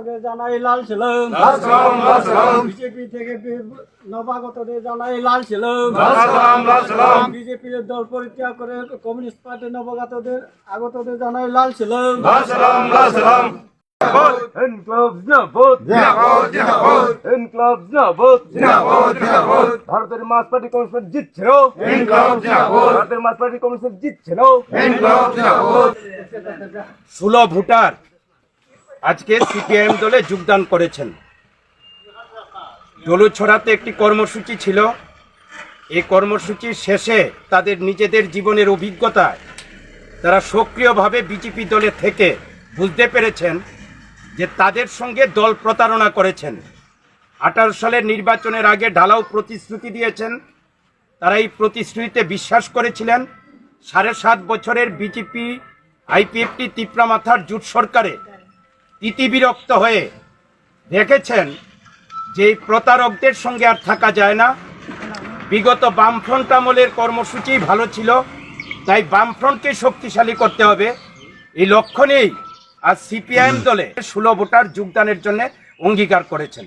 নবাগতকে জানাই লাল ছিলাম। বিজেপি থেকে নবাগতদের জানাই লাল ছিলাম। বিজেপির দল পরিত্যাগ করে কমিউনিস্ট পার্টি নবাগতদের আগতদের জানাই লাল ছিলাম। লাল সালাম লাল সালাম ইনকলাব জিন্দাবাদ জিন্দাবাদ জিন্দাবাদ ইনকলাব জিন্দাবাদ জিন্দাবাদ জিন্দাবাদ ভারতের মার্ক্স পার্টি জিতছিল। ইনকলাব জিন্দাবাদ ভারতের মার্ক্স পার্টি জিতছিল। ইনকলাব ষোলো ভোটার আজকে সিপিআইএম দলে যোগদান করেছেন। দলুছড়াতে একটি কর্মসূচি ছিল। এই কর্মসূচির শেষে তাদের নিজেদের জীবনের অভিজ্ঞতায় তারা সক্রিয়ভাবে বিজেপি দলে থেকে বুঝতে পেরেছেন যে তাদের সঙ্গে দল প্রতারণা করেছেন। আঠারো সালের নির্বাচনের আগে ঢালাও প্রতিশ্রুতি দিয়েছেন। তারা এই প্রতিশ্রুতিতে বিশ্বাস করেছিলেন, সাড়ে সাত বছরের বিজেপি আইপিএফটি তিপ্রামাথার জুট সরকারে তিতিবিরক্ত হয়ে দেখেছেন যে প্রতারকদের সঙ্গে আর থাকা যায় না। বিগত বামফ্রন্ট আমলের কর্মসূচি ভালো ছিল তাই বামফ্রন্টকে শক্তিশালী করতে হবে। এই লক্ষ্য নিয়েই আজ সিপিআইএম দলে ষোলো ভোটার যোগদানের জন্য অঙ্গীকার করেছেন।